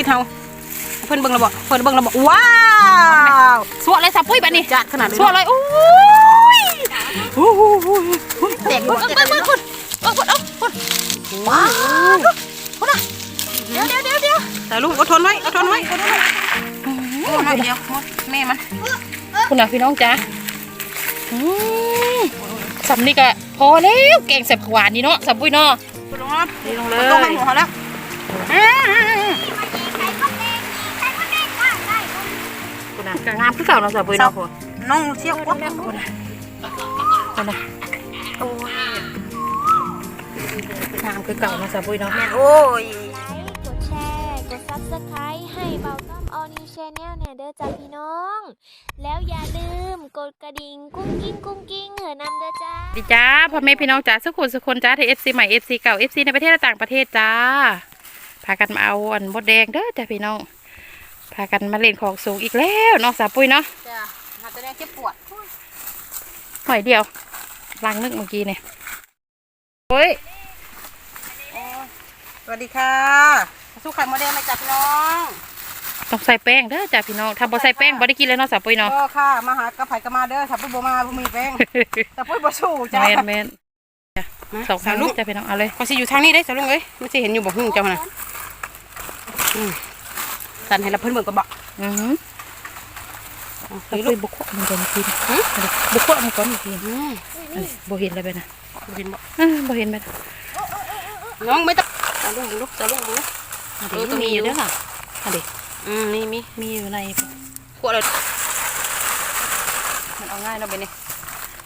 อีเทาเพิ่นเบิ่งระบอกเพิ่นเบิ่งระบอกว้าวสวดเลยสับปุ้ยแบบนี้จัดขนาดนี้สวดเลยโอ้ยโอ้โหแตกเบิ่งเบิ่งเบิ่งเบิ่งคุณเบิ่งคุณเอาคุณว้าวเดี๋ยวเดี๋ยวเดี๋ยวเดี๋ยวแต่ลุงอดทนไว้อดทนไว้อดทนไว้โอ้หน่อยเดียวหมดแม่มันคุณน่ะพี่น้องจ๋าอืมสำนี่ก็พอแล้วแกงแซ่บขวานนี่เนาะสับปุ้ยเนาะลงแล้วนี่ลงเลลงให้ยหัวแล้ว น่ะก็งามคือเก่าเนาะสับปุ้ยเนาะคุณน้องเชี่ยวกว่าคุณน่ะคุณน่ะโอ้ยงามคือเก่าเนาะสับปุ้ยเนาะโอ้ยไลค์กดแชร์กด Subscribe ให้เบาต้อมออนิวชแนลเนี่ยเด้อจ้าพี่น้อง แล้วอย่าลืมกดกระดิ่งกุ้งกิ้งกุ้งกิ้งเหอะนำเด้อจ้าดีจ้าพ่อแม่พี่น้องจ้าสุขุนสุคนจ้าที่เอฟซีใหม่เอฟซีเก่าเอฟซีในประเทศและต่างประเทศจ้าพากันมาเอาอันมดแดงเด้อจ้าพี่น้อง พากันมาเล่นของสูงอีกแล้วเนาะสาวปุ้ยเนาะจ้ะหาแต่แดงเจ็บปวดหน่อยเดียวล้างนึกเมื่อกี้เนี่ยเฮ้ยสวัสดีค่ะสู้ไข่มดแดงมาจากพี่น้องต้องใส่แป้งเด้อจ้าพี่น้องถ้าบ่ใส่แป้งบ่ได้กินแล้วเนาะสาวปุ้ยเนาะก็ค่ะมาหากระไผ่กระมาเด้อถ้าปุ้ยบ่มาบ่มีแป้งแต่ปุ้ยบ่สู้จ้ะแมนแมนจ้ะสองพันลูกจ้าพี่น้องเอาเลยก็สิอยู่ทางนี้ได้สลุงเอ้ยไม่ใช่เห็นอยู่บ่หุ่งเจ้าน่ะอืม สั่นให้ละเพิ่นเบิ่งก็บอกอือหือเฮ้สาวยลูปุ้กยบุกขวมันจะมีกินบุกขวมันก่อนมีกินอืมอันนี้บ่เห็นเลยไปนะเห็นบ่อ่าบ่เห็นไปน้องไม่ต้องสลุงลูกสลุงลูกเออตัวมีอยู่เด้อค่ะอันนี้อืมนี่มีมีอยู่ในขวดเลยมันเอาง่ายเนาะเบนนี่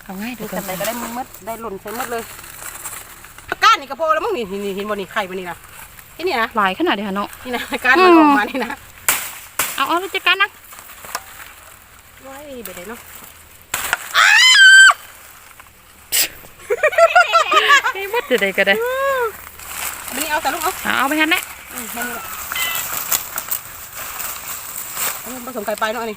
เอาง่ายดูดูกักันไหนก็ได้มืดได้หล่นใส่หมดเลยก้านนี่กระโปงแล้วมั้งนี่นี่เห็นบ่นี่ไข่บ่นี่นะที่นี่นะหลายขนาดเดียวเนาะนี่นะก้านมันออกมานี่นะ เอาเอาแล้วจัดการนะว้ายเบนเนาะไอ้มดจะได้ก็ได้อันนี้เอาแต่ลูกเอาเอาเอาไปทันแหละอืมแค่นี้แหละเอาผสมไก่ไปเนาะอันนี่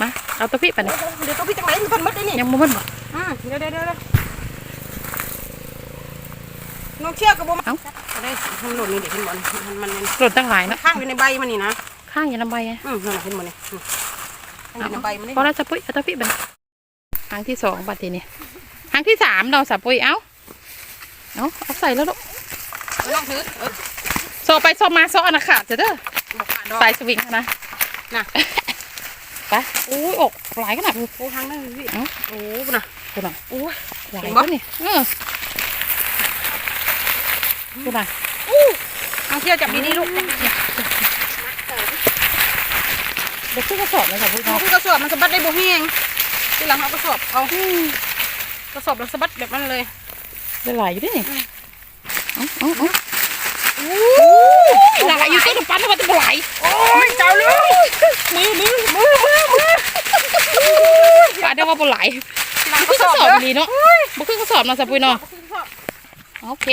มาเอาตัวพี่ไปนะเดี๋ยวต้องพี่จังไหนมันพันมัดได้นี่ยังบ่มันบ่อืมเดี๋ยวเดี๋ยวเดี๋ยว น้องเชือกกับโบมาเอ้า ได้มันหล่นนี่เด็กเห็นบ่นี่มันมันมันหล่นตั้งหลายเนาะข้างอยู่ในใบมันนี่นะข้างอย่าลำใบไงอืมนั่นน่ะเห็นบ่นี่อืมข้างอยู่ในใบมันนี่พอแล้วจะปุ้ยเอาตัวพี่ไปนะครั้งที่สองบัดทีนี้ครั้งที่สามเราสับปุ้ยเอาเอาเอาใส่แล้วลูกเอาลองถือเออโซไปโซมาโซอันนะขาดจะเด้อบอกขาดดอก สายสวิงนะน่ะ ไปอุ้ยอกหลายขนาดนี้ โอ้ทางนั้นพี่เอ้า โอ้น่ะ คุณน่ะโอ้ยหลายเห็นบ่แล้วนี่เออ คุณน่ะน้องเชือกจับดีๆลูกเดี๋ยวขึ้นกระสอบเลยสับปุ้ยน้องเนาะคือกระสอบมันสะบัดได้บ่แห้งทีหลังเอากระสอบเอากระสอบแล้วสะบัดแบบนั้นเลยได้หลายอยู่ด้วยนี่เอ้าเอ้าเอ้าหลายอยู่ต้นปั้นแล้วมันจะไหลโอ้ยเจ้าลูกมือมือมือมือมือปลาเดี๋ยวว่าปลาไหลทีหลังบุกกระขึ้นสกอระบสอบเลยดีเนาะบุกขึ้นกระสอบเนาะสับปุ้ยเนาะโอเค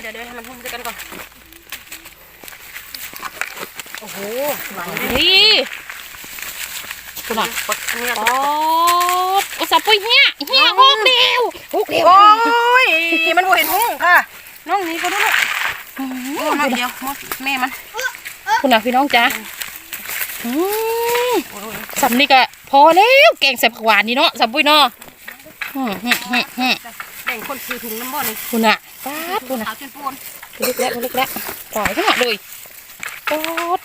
เดี๋ยวเดี๋ยวให้มันหุ้มด้วยกันก่อน โอ้โหหวานเลยนี่คุณน่ะเนี่ยโอ้โอ้สับปุ้ยเฮียเฮียหกเดียวหกเดียวโอ้ย มันบ่เห็นหุ้งค่ะ น้องนี่ก็ดูลูกโอ้ยมาเดียวมดแม่มัน คุณน่ะพี่น้องจ้าอืมสำนี่ก็พอแล้วแกงแซ่บขวานนี่เนาะสับปุ้ยเนาะ คนคือถุงน้ำบ่อนี่คุณน่ะป๊าดคุณน่ะขาวจนปูนเล็กแล้วเล็กแล้วหลายขนาดเลยโอ้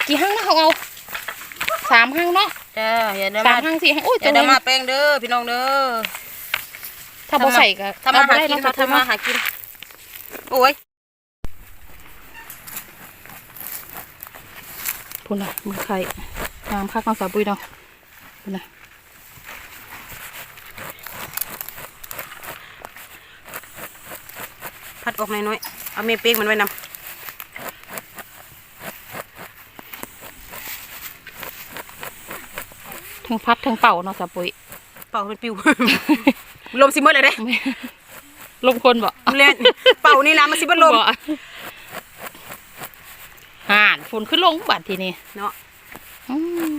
กี่ห้างนะเขาเอาสามห้างเนาะจ้าอย่าได้สามมาห้างสี่ห้างโอ้ยอตัย่าวได้นึงมาแป้งเด้อพี่น้องเด้อถ้าบ่ใส่ก็ทำมาหาเอบ่กินได้มาเนาะทำมาหากินโอ้ยพุ่นน่ะมือไข่งามคักน้องสาวปุ้ยเนาะพุ่นน่ะ พัดออกหน่อยๆเอาเมเป้งมันไว้นทั้งพัดทั้งเป่าเนาะสาวปุ้ยำเป่ามันปิว ลมสิเมื่อเลยเด้ลมคนบ่เล่นเป่านี่นะมันสิบ่ลมบ่ห่านฝนขึ้นลงบัดทีนี้เนาะอืม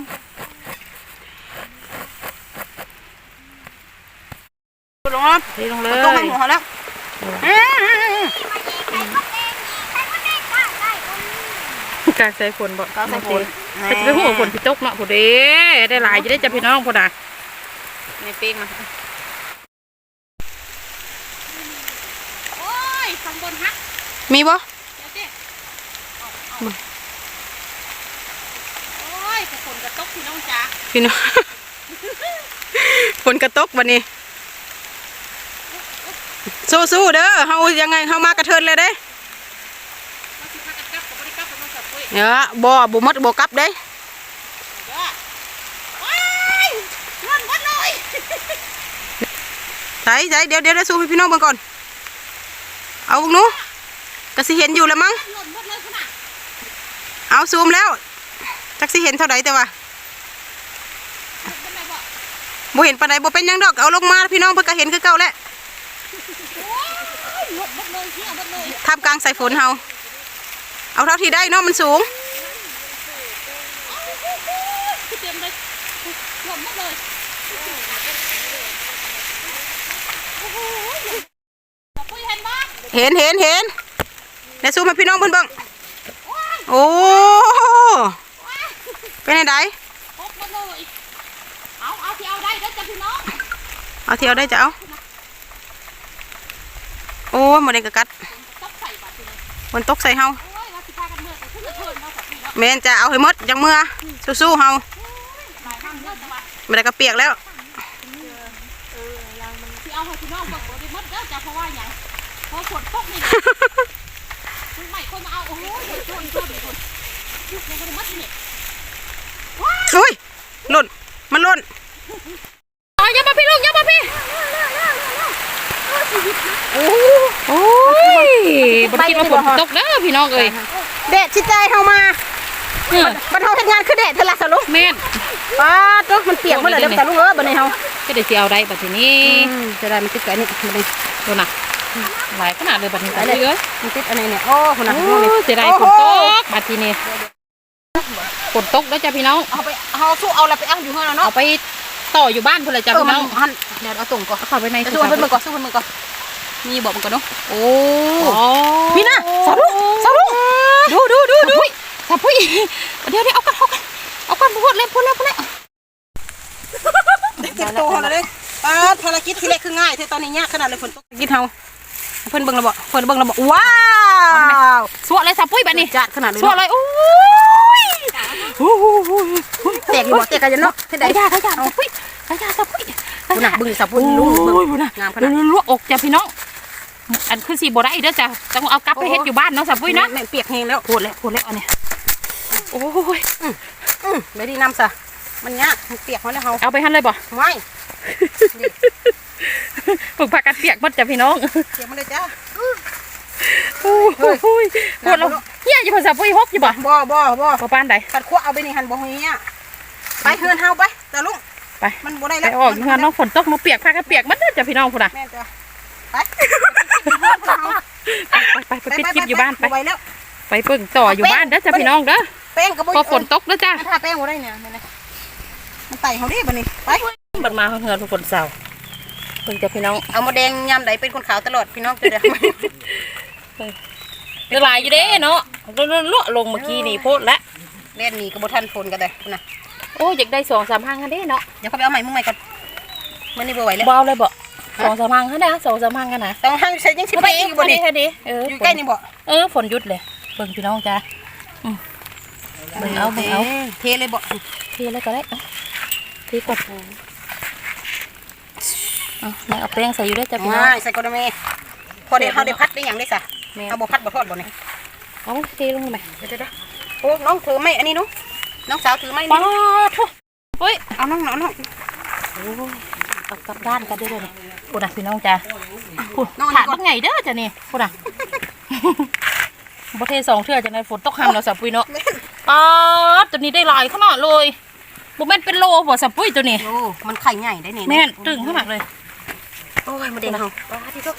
ลงแล้วนี่ลงเลต้องให้ย หัวแล้ว กลางใส่ฝนบ่กลางสายฝนจะไปหัวฝนพี่ตกเนาะผู้เด้ได้หลายจะได้จ้ะพี่น้องพุ่นน่ะในเป้งมาโอ้ยข้างบนฮักมีบ่เดี๋ยวเจ๊เอาเอาโอ้ยแต่ฝนกระตกพี่น้องจ๋าพี่น้องฝนกระตกวันนี้สู้ๆเด้อเฮายังไงเฮามากระเทินเลยเด้ เราสิพากันกลับกับบริกลับ ไปน้องสับปุ้ยเนาะบ่บ่หมดบ่กลับเด้เด้อโอ้ยเงินเลยใส่ใส่เดี๋ยวเดี๋ยวเดี๋ยวสู้ให้พี่น้องเบิ่งก่อน เอาพวกนู้ก็สิเห็นอยู่แล้วมั้ง เอาซูมแล้ว จักสิเห็นเท่าใดแต่ว่าบ่เห็นปานใดบ่เป็นยังดอก เอาลงมาพี่น้องเพิ่นก็เห็นคือเก่าแหละโอ้ยหมดหมดเลยเที่ยหมดเลยท่ามกลางสายฝนเฮา เอาเท่าที่ได้เนาะมันสูงเต็มเลยหมดหมดเลยโอ้โหสับปุ้ยเห็นบ่เห็นเห็นเห็นเดี๋ยวซูมให้พี่น้องเพิ่นเบิ่งโอ้เป็นไดครบหมดเลยเอาเอาที่เอาได้เด้อจ้ะพี่น้องเอาที่เอาได้จะเอาโอ้ยหมดเลยกะกัดต้องใส่บัตรพี่น้องฝนตกใส่เฮาโอ้ยว่าสิพากันเมื่อแต่ขึ้นจะเทิน เนาะสับปุ้ยเนาะแม่นจะเอาให้หมดจังเมื่อสู้ๆเฮาหลายครั้งเด้อแต่ว่าไม่ได้ก็เปียกแล้วที่เอาให้พี่น้องเบิ่งบ่ได้หมดเด้อจ้ะเพราะว่าหยังเพราะฝนตกนี่แหละคุณใหม่คนมาเอาโอ้โหเดี๋ยวชวนชวนชวนยังบ่ได้หมดนี่อุ้ยหล่นมันหล่นอ๋ออย่ามาพี่ลูกอย่ามาพี่โอ้ยบ่ได้คิดว่าฝนตกเด้อพี่น้องเอ้ยเด็ดชิดใจเฮามา เออบัดเฮาเฮ็ดงานคือเด็ดเทละสะลุงแม่นป้าตัวมันเปียกหมดเลยเด้อสะลุงเอ้อบัดนี้เฮาก็ได้สิเอาได้บัดทีนี้จะได้มันติดกันนี่บัดนี้โดนน่ะหลายขนาดเลยบัดนี้ตายเลยเอ้ยมันติดอันไหนเนี่ยโอ้คนน่ะโอ้ดูนี่เสียดายฝนตกบัดทีนี้ฝนตกแล้วจ้ะพี่น้องเอาไปเฮาสู้เอาแล้วไปเอาอยู่เฮือนแล้วเนาะเอาไปต่ออยู่บ้านเพื่อนเลยจ้ะเออพี่มันน้องหันเดี๋ยวเอาตุ่มก่อนเอาเข้าไปในจะสู้เพิ่นมือก่อนสู้เพิ่นมือก่อนมีบอกมันก่อนเนาะโอ้พี่น่ะสาวลูกสาวลูกดูดู ดูดูสับพุยเดี๋ยวเดี๋ยวเอากันเอากันเอากันพูดเลยพูดเลยพูดเลยเก็บตัวแล้วเด้ป้าภารกิจที่แรกคือง่ายแต่ตอนนี้ยากขนาดเลยฝนตกกินเฮาเพิ่นเบิ่งระบ่เพิ่นเบิ่งระบ่ว้าวสวดเลยสับพุยแบบนี้จัดขนาดเลยสวดเลยโอ้ยโอ้ยแตกอยู่บ่แตกกันเนาะเฮ็ดขได้ยะขยะสับพุยขยะสับพุยบุญน่ะบึงสับบุญลุงบึงโอ้ยบุญน่ะงามขดูนาดดูลวกอกจ้ะพี่น้องอันคือสีบ่ได้เด้อจ้ะต้องเอากลับไปเฮ็ดอยู่บ้านเนาะสับพุยเนาะแม่เปียกแห้งแล้วพูดแล้วพูดแล้วอันเนี้ย โอ้ยอือได้ดีน้ำซะมันยากมันเปียกหมดแล้วเฮาเอาไปหั่นเลยบ่ไม่ฝึกผักกันเปียกหมดจ้ะพี่น้องเปียกมาเลยจ้าโอ้ยพูดแล้วเฮียอยู่ภาษาปุ้ยฮกอยู่บ่บ่บ่บ่บ่ปานใดกัดขั้วเอาไปนี่หันบ่เฮียไปเฮือนเฮาไปตาลุงไปมันบ่ได้ไปแล้วออกอยู่งานน้องฝนตกมาเปียกพากันเปียกมันเด้อจ้ะพี่น้องพุ่นน่ะแม่นจ้ะไปไปไปไปปิดคลิปอยู่บ้านไปไปแล้วไปเบิ่งต่ออยู่บ้านเด้อจ้ะพี่น้องเด้อ แป้งก็บ่พอฝนตกเด้อจ้ะถ้าแป้งบ่ได้เนี่ยนี่นะมันไต่เฮาดิบัดนี้ไปบัดมาเฮือนฝนเสาเบิ่งจ้ะพี่น้องเอามาแดงยามใดเป็นคนขาวตลอดพี่น้องจะได้ละลายอยู่เด้เนาะลวกลงเมื่อกี้นี่โพดละเล่นนี่ก็บ่ทันฝนก็ได้นะโอ้อยากได้สองสามพังกันเด้เนาะเดี๋ยวเขาไปเอาใหม่มึงใหม่ก่อนมันนี่บ่ไหวแล้วบ่เอาเลยบ่สองสามพังกันนะสองสามพังกันนะต้องหั่นใส่ยังสิไปอีกอยู่บ่นี่แค่นี้เอออยู่ใกล้นี่บ่เออฝนหยุดเลยเบิ่งพี่น้องจ้ะอืม เบิ่งเอาเบิ่งเอาเทเลยบ่เทเลยก็ได้เอาเทก่อนเอาแม่เอาแป้งใส่อยู่ได้จ้ะพี่น้องมาใส่กระเมพอเดี๋ยวเฮาได้พัดได้หยังได้ซะแม่เอาบ่พัดบ่ทอดบ่นี่เอาเทลงไปเดี๋ยวๆโอ้น้องถือไม้อันนี้หนุน้องสาวถือไม้ป้านี่ทุเฮ้ยเอาน้องน้องน้องโอ้ยเอากลับด้านกันได้เลยพูดนะพี่น้องจ้ะพูดน้องถานี่มก่อนว่าไงเด้อจ้ะนี่พูดนะประเทศสองเทื่อจะในฝนตกห้ามเราสับปุยเนาะ ป้าดตัวนี้ได้หลายขนาดเลยบุแม่นเป็นโลบ่สับปุยตัวนี้โอ้มันไข่ใหญ่ได้นี่แม่นตึงขนาดเลยโอ้ยมาเด้งเฮาป้าที่ทุก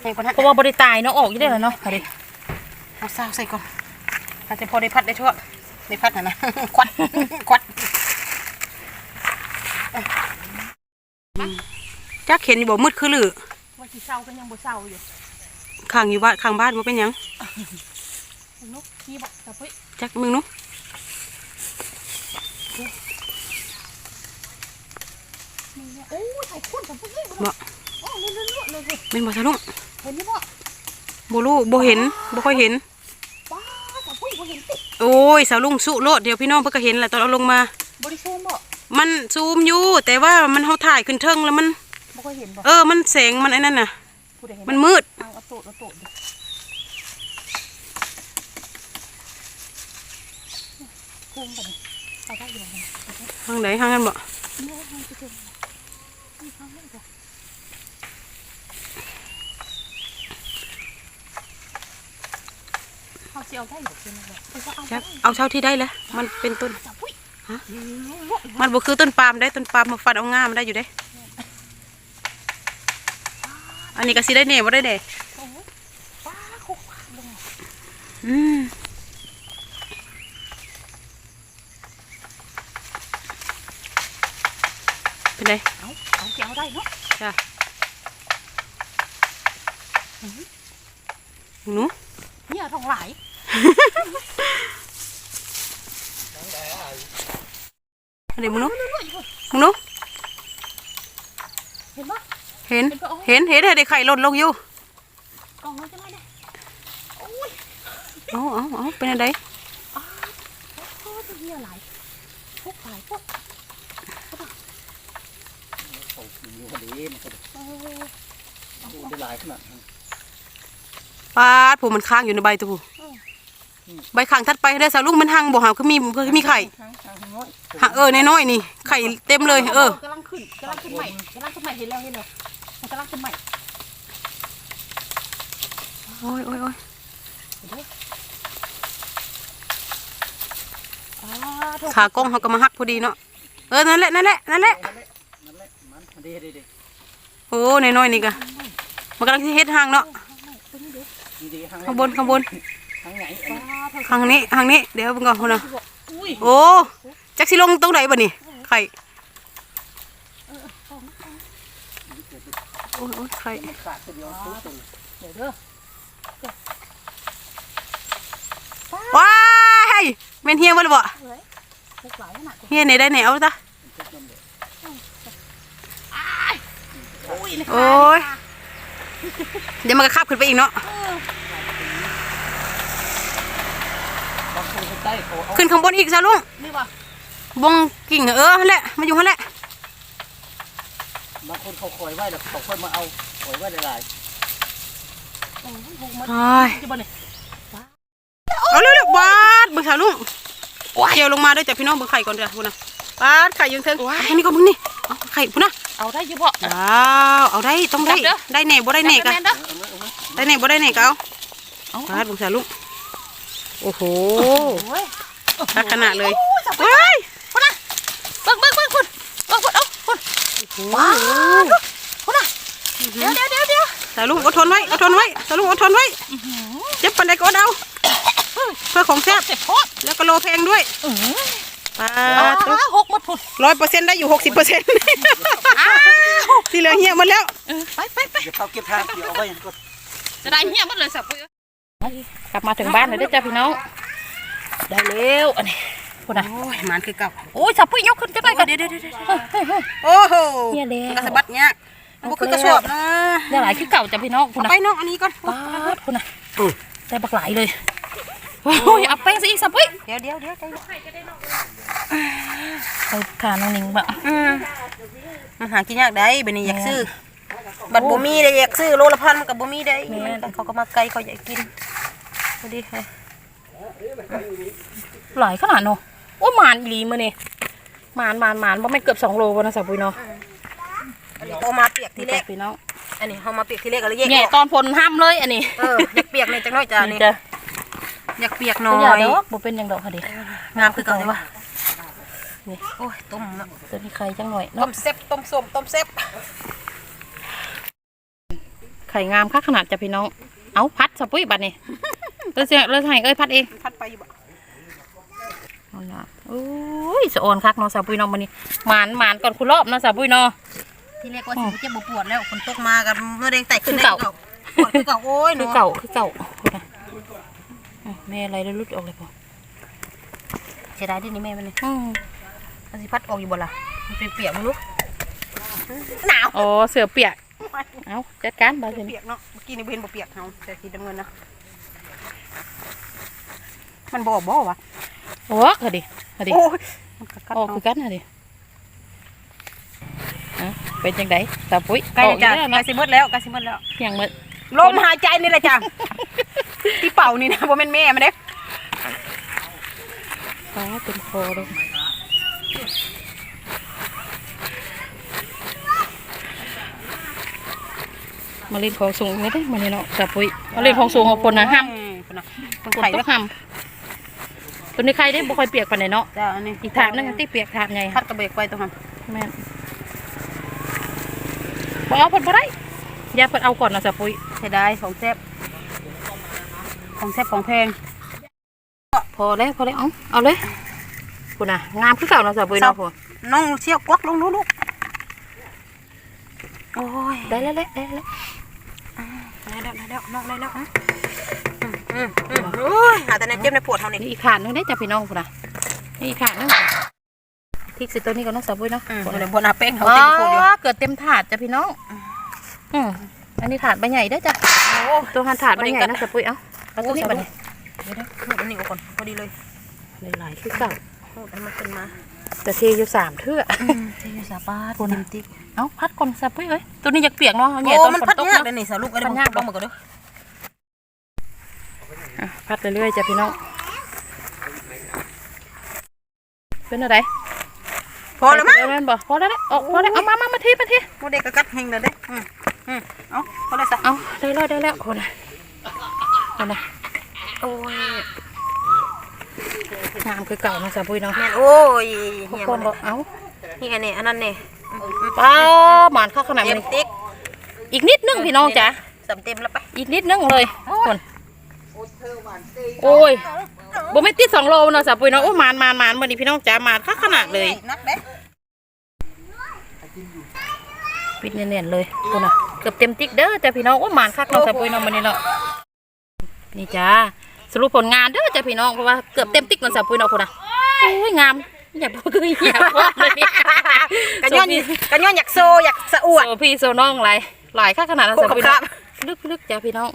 ใส่ก่อนฮะเพราะว่าบริตายเนาะออกอยี่ได้แล้วเนาะเอาดิเอาซาวใส่ก่อนอาจจะพอได้พัดได้ทอดได้พัดน่ะนะควัดควัดจักเห็นอยู่บ่มืดคือหรือว่าสิเศร้าก็ยังบ่เศร้าอยู่ข้างอยู่บ้านข้างบ้านบ่เป็นหยัง นกขี้บอกแต่เฮ้ยจักมึงหนูนี่เนี่ยโอ้ยไข่ข้นแต่เฮ้ยบ่โอ้เลื่อนๆเลยสิเป็นบ่ซะลุงเห็นนี่บ่บ่รู้บ่เห็นบ่ค่อยเห็นป้าแต่เฮ้ยบ่เห็นติดโอ้ยสาวลุงสุโลดเดี๋ยวพี่น้องเพิ่นก็เห็นแหละตอนเอาลงมาบริซูมบ่มันซูมอยู่แต่ว่ามันเฮาถ่ายขึ้นเทิงแล้วมันบ่ค่อยเห็นบ่เออมันแสงมันไอ้นั่นน่ะผู้ใดเห็นมันมืดเอาเอาโตดเอาโตด ดิพุ่งไปดิเอาได้อยู่นะทางไหนทางนั้นบ่เนี่ยทางที่เกิดนี่ทางนี้จ้ะเขาสิเอาได้อยู่ใช่ไหมบ่เขาก็เอาจัได้กเอาเท่าที่ได้แหล้วมันเป็นต้นจับอุ้ยฮะเลาะมันบ่คือต้นปาล์มได้ต้นปาล์มมาฟันเอาง่ามได้อยู่เด้ อันนี้ก็สิได้แหน่บ่ได้แหน่โอ้โหป้าคุกลงมา อืม เป็นไงเอาเอาสิเอาได้เนาะจ้ะหนูเนี่ยทองหลายเดี๋ยวมึงหนูมึงหนูเห็นปะเห็นเห็น เห็น เห็นเด็กไข่หล่นลงอยู่กล่องเราจะไม่ได้โอ้ยเอาเอาเอาเป็นอะไรโอ้ยตัวเหี้ยหลายพวกหลายพวกเขา อยู่พอดีมันก็เออดูได้หลายขนาดนั้นปาดผมมันค้างอยู่ในใบตัวผู้ใบข้างทัดไปได้อสาวลุงมันหังบ่หาคือมีคือมีไข่ข้างข้างน้อยหาเออน้อยๆนี่ไข่เต็มเลย เออกำลังขึ้นกำลังขึ้นใหม่กำลังขึ้นใหม่เห็นแล้วเห็นแล้วมันกำลังขึ้นใหม่โอ้ยโอ้ยโอ้ยอ่าโทษขากล้องเขาก็มาหักพอดีเนาะเออนั่นแหละนั่นแหละนั่นแหละนั่นแหละนั่นแหละมันดีดีดี โอ้น้อยๆนี่กะมันกำลังสิเฮ็ดหางเนาะดีดีข้างข้างบนข้างบนข้างไหนอันนี้อ่าโทษข้างนี้ข้างนี้เดี๋ยวเบิ่งก่อนพุ่นน่ะอุ้ยโอ้จักสิลงตรงไหนบ่นี่ไข่โอ้ยโอ้ยไข่ขาดตัวเดียวตัวตัวเดี๋ยวเด้อว้ายแม่นเฮียบ่ล่ะบ่พวกหลายขนาดเฮียไหนได้ไหนเอาซะ โอ้ยโอ้ย เดี๋ยวมันก็ขับขึ้นไปอีกเนาะบางคนใต้เขาเอาขึ้นข้างบนอีกซะลุงนี่ว่ะบงกิ่งเออหั่นแหละมาอยู่หั่นแหละบางคนเขาคอยไว้แล้วเขาค่อยมาเอาคอยไว้หลายโอ้ยพวกมันโอ้ยจะบ่เนี่ยเอาเร็วๆบาดเบิ่งสาวลุงเกี่ยวลงมาด้วยจ้ะพี่น้องเบิ่งไข่ก่อนจ้ะพุ่นน่ะบาดไข่ยังเทิงอันนี้ก็มึงนี่เอาไข่พุ่นน่ะ เอาได้อยี่บ่ว้าวเอาได้ต้องได้จับเด้อได้แน่บ่ได้แน่กะแม่นเด้อได้แน่บ่ได้แน่กะเอาเอาบาดเบิ่งสาวลุงโอ้โหโอ้ยทักขนาดเลยโอ้ยจับไปเฮ้ยคนน่ะเบิ่งเบิ่งเบิ่งคุณเบิ่งคุณเอาคุณว้าวคุณน่ะเดี๋ยวเดี๋ยวเดี๋ยวเดี๋ยวสาวลุงอดทนไว้อดทนไว้สาวลุงอดทนไว้เจ็บปานใดก็อดเอาเพื่อของแซ่บเจ็บโคตรแล้วก็โลแพงด้วย อื้อปาอ่าดหกหมดพุ่นร้อยเปอร์เซ็นต์ได้อยู่หกสิบเปอร์เซ็นต์ที่เหลือเหี่ยหมดแล้วเออไปไปไปเดี๋ยวเขาเก็บทางเดี๋ยวเอาไว้ก็จะได้เหี้ยหมดเลยสับเพื่อกลับมาถึงบ้านเลยเด้อจ้าพี่น้องได้แล้วอันนี้คุณน่ะโอ้ยหมันคือเก่าโอ้ยสับเพื่อยกขึ้นจังไรกันเดี๋ยวเดี๋ยวเดี๋ยวเฮ้ยเฮ้ยโอ้โหเหี้ยแล้วมันกระสะบัดเนี่ยบุคือกระสอบนะเดี๋ยวหลายคือเก่าจ้ะพี่น้องคุณเอาน่ะไปน้องอันนี้ก่อนป้าดคุณน่ะได้บักหลายเลยโอ้ยเอาแป้งซะอีกสับเพื่อเดี๋ยวเดี๋ยวเดี๋ยวใจเย็น ไปทานน้องนิงบ้างอืมมันหากินยากได้บัดนี้อยากซื้อ บัดบ่มีได้อยากซื้อโลละพันมันกับบ่มีได้มันเขาก็มาไกลเขาอยากกินพอดีค่ะหลายขนาดเนาะโอ้ยหมานอีหลีมื้อนี่หมานหมานหมานบ่แม่นเกือบ2โลบ่นะสับปุ้ยเนาะอันนี้เอามาเปียกทีนี่แรแหละกพี่น้องอันนี้เอามาเปียกทีแรกก็เลยแยกแง่ออกตอนฝนห้ามเลยอันนี้เอออยากเปียกในอยจังน้อยจ้านี่จ้ะอยากเปียกหน่บ่ออยายดอกบ่เป็นหยังดอกค่ะดิงามคือเก่าเลยวะ นี่โอ้ยต้มเนาะตัวนี้ไข่จังหน่อยต้เนาะมเซ็บต้มส้มต้มเซ็บไข่งามคักขนาดจ้ะพี่น้อง เอาพัดสับปุ้ยบัดนี้เราจะเราจะให้เอ้ยพัดเองพัดไปอยู่บ่เอาล่ะโอ้ยสะออนคักเนาะสับปุ้ยเนาะมื้อนี้หมานหมานก่อนคุณรอบเนาะสับปุ้ยเนาะ ทีแรกว่าสิบ่เจ็บบ่ปวดแล้วฝนตกมากันเมื่อแดงแตกขึ้นคือเก่าได้ปวดคือเก่าโอ้ยคือเนาะเก่าคือเก่าคุณนะอะแม่อะไรแล้วรุดออกเลยพอเสียดายที่นี่แม่มันนี่อืม มันสิพัดออกอยู่บ่ล่ะมันเป็นเปียกมึงลูกหนาวอ๋อเสือเปียก เอาจัดการบาสิเปียกเนาะ เมื่อกี้นี่เห็นบ่เปียกเฮาแต่สีน้ำเงินนะ มันบ่บ่วะโอ้เอาดิเอาดิโอ้ยมันกัดกัดออกเฮาคือกันเอาดิอะเป็นจังไดตาปุ้ยใกล้ออกจะอีกแล้วใกล้นะสิหมดแล้วใกล้สิหมดแล้วยังมืดลมหายใจนี่แหละจ้ะ ที่เป่านี่นะบ่แม่นแม่มันเด้ฟ้าเต็มคอเลย มาเล่นของสูงไม่ได้มาเนี่ยเนาะตาปุ้ยมาเล่นของสูงของคนนะห้ามคนน่ะคนฝนไข่ตเด้กห้ามตัวนี้ใครได้บ่ค่อยเปียกปานใดเนาะจ้าอันนี้อีกถาดนึงอันที่เปียกถาดไงพัดกระเบกไว้ตรงนั้นแม่นบ่เอาเพิ่นบ่ได้อย่าเพิ่นเอาก่อนเนาะสะปุ้ยเสียดายของแซ่บของแซ่บของแพงพอแล้วพอแล้วเอาเอาเลยพุ่นน่ะงามคือเก่าเนาะสะปุ้ยเนาะพุ่นน้องเชี่ยวกวักลงดูลูกโอ้ยได้แล้วแหละได้แล้วได้ แล้วได้แล้วน้องได้แล้วอืมอืมอืมโอ้ยหาแต่ในเจ็บในปวดเท่านี้นี่อีกถาดนึงได้จ้ะพี่น้องพุ่นน่ะนี่อีกถาดนึงพริกสิตัวนี้ก็น้องสะปุ้ยเนาะอืมพุ่นเดี๋ยน่ะวบนอาเป้งเขาอ๋อเต็มปวดอยู่เกิดเต็มถาดจ้ะพี่น้องอืมอันนี้ถาดใบใหญ่ได้อจ้ะโอ้ตัวหันถาดใบใหญ่นะสะปุ้ยเอ้าเอาตัวนี้บัดนี้เดี๋ยวนะขูดอันนี้ออกก่อนพอดีเลยหลายๆคือเก่าขูดให้มันเป็นมา แต่เทอยู่สามเทื่อเที่ยวสาปาดคุณเต็น่ะมติ๊กเอ้าพัดก่อนสะปุ้ยเอ้ยตัวนี้อยากเปียกเนาะเอาแหย่โอ้ตอนมันฝนพัดตกยากเนาะเลยนี่สาวลูกไอ้เดี๋ยวพัดยากผมต้องมาก่อนเด้ออะพัดเรื่อยๆจ้ะพี่น้องเป็นอะไรพอแล้วมั้งไปเดินบ่พอแล้วเด้อออกพอแล้วเอามามามาทีมาทีโมเด็กก็กัดเฮงเลยเด้อืมอืมเอาพอแล้วซะเอาได้แล้วได้แล้วคนน่ะคนน่ะโอ้ย งามคือเก่าเนาะสาวปุ้ยเนาะแม่นโอ้ยทุกเหี้ยคมันนบอกเอานี่ไงเนี่ยอันนั้นเนี่ยป้าหมานเข้าขนาดเต็มนี้ติ๊กอีกนิดนึงพี่น้องจ๋าสำเต็มแล้วไปอีกนิดนึงเลยคนโอ้ยบ่ไม่ติดสองโลเนาะสาวปุ้ยเนาะโอ้หมานหมานหมานวันนี้พี่น้องจ๋าหมานเข้าขนาดเลยนักเด้ปิดเนียนๆเลยคนน่ะเกือบเต็มติ๊กเด้อจ้ะพี่น้องโอ้หมานคักเนาะสาวปุ้ยเนาะวันนี้เนาะนี่จ้า สรุปผลงานเด้อจ้ะพี่น้องเพราะว่าเกือบเต็มติ๊กเนาะสาวปุ้ยเนาะคนน่ะโอ้ยงามอย่าพูดคืออย่าพูดเลยกันย้อนกันย้อนอยากโซอยากสะอวดโซพี่โซน้องหลายหลายค่าขนาดนั้นโคสำกหรับพี่คน้รัอบงลึกๆจ้าพี่น้อง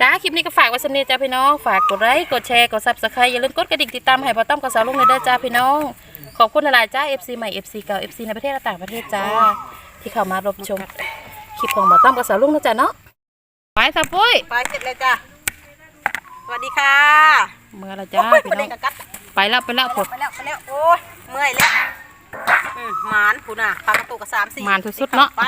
จ้าคลิปนี้ก็ฝากไว้สำเนียจ้าพี่น้องฝากกดไลค์กดแชร์กดซับสไครต์อย่าลืมกดกระดิ่งติดตามให้ปอต้อมกับสาวลุงเลยเด้อจ้าพี่น้อง ขอบคุณหลายๆจ้า FC ใหม่ FC เก่า FC ในประเทศและต่างประเทศจ้า ที่เข้ามารับชม คลิปของปอต้อมกับสาวลุงนะจ้าเนาะไปสาวปุ้ยไปเสร็จเลยจ้ะ สวัสดีค่ะเมื่อละจ้าโอ้ยพี่มาน้เด็อกงกับกัดไปแล้วไปแล้วผดไปแล้วไปแล้วโอ้ยเมื่อยแล้วอืมหมานผู้น่ะปลากระตุกกับสามสี่หมานสุดๆเนาะไป